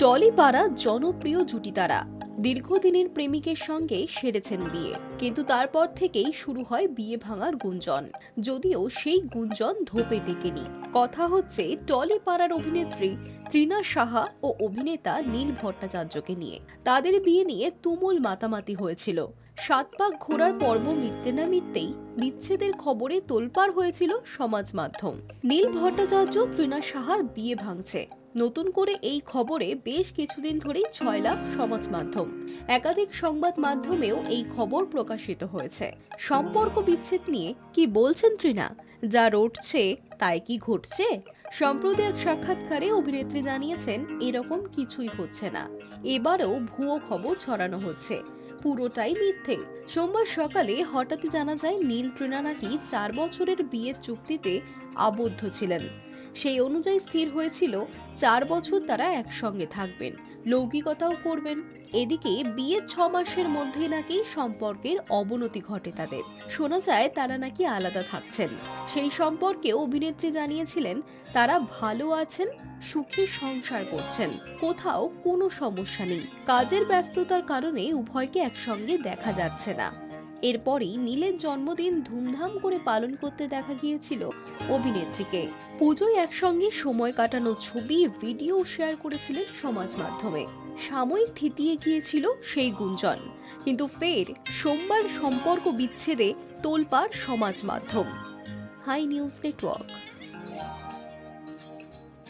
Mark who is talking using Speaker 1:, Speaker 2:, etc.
Speaker 1: টলিপাড়া জনপ্রিয় জুটি তারা দীর্ঘদিনের প্রেমিকের সঙ্গে সেরেছেন বিয়ে। কিন্তু তারপর থেকেই শুরু হয় বিয়ে ভাঙার গুঞ্জন। যদিও সেই গুঞ্জন ধোপে টেকেনি। কথা হচ্ছে টলিপাড়ার অভিনেত্রী ত্রিনা সাহা ও অভিনেতা নীল ভট্টাচার্যকে নিয়ে। তাদের বিয়ে নিয়ে তুমুল মাতামাতি হয়েছিল। সাত পাক ঘোরার পর্ব মিটতে না মিটতেই বিচ্ছেদের খবরে তোলপাড় হয়েছিল সমাজ মাধ্যম। নীল ভট্টাচার্য ত্রিনা সাহার বিয়ে ভাঙছে। নতুন করে এই খবরে বেশ কিছুদিন ধরেই ছয় লাভ সমাজ মাধ্যম। একাধিক সংবাদ মাধ্যমেও এই খবর প্রকাশিত হয়েছে। সম্পর্ক বিচ্ছেদ নিয়ে কি বলছেন ত্রিনা যা রটছে, তাই কি ঘটছে? সম্প্রতি এক সাক্ষাৎকারে অভিনেত্রী জানিয়েছেন, এরকম কিছুই হচ্ছে না। এবারেও ভুয়ো খবর ছড়ানো হচ্ছে। পুরোটাই মিথ্যে। সোমবার সকালে হঠাৎই জানা যায়, নীল ট্রিনা নাকি চার বছরের বিয়ের চুক্তিতে আবদ্ধ ছিলেন। সেই অনুযায়ী স্থির হয়েছিল, চার বছর তারা একসঙ্গে থাকবেন, লৌকিকতাও করবেন। এদিকে বিয়ের ছ মাসের মধ্যে নাকি সম্পর্কের অবনতি ঘটে তাদের। শোনা যায় তারা নাকি আলাদা থাকছেন। সেই সম্পর্কে অভিনেত্রী জানিয়েছিলেন, তারা ভালো আছেন, সুখে সংসার করছেন। কোথাও কোনো সমস্যা নেই। কাজের ব্যস্ততার কারণে উভয়কে একসঙ্গে দেখা যাচ্ছে না। এরপরই নীলের জন্মদিন ধুমধাম করে পালন করতে দেখা গিয়েছিল অভিনেত্রীকে। পুজোয় একসঙ্গে সময় কাটানো ছবি, ভিডিও শেয়ার করেছিলেন সমাজ মাধ্যমে। সাময়িক থিতিয়ে গিয়েছিল সেই গুঞ্জন। কিন্তু ফের সোমবার সম্পর্ক বিচ্ছেদে তোলপাড় সমাজ মাধ্যম। High news network.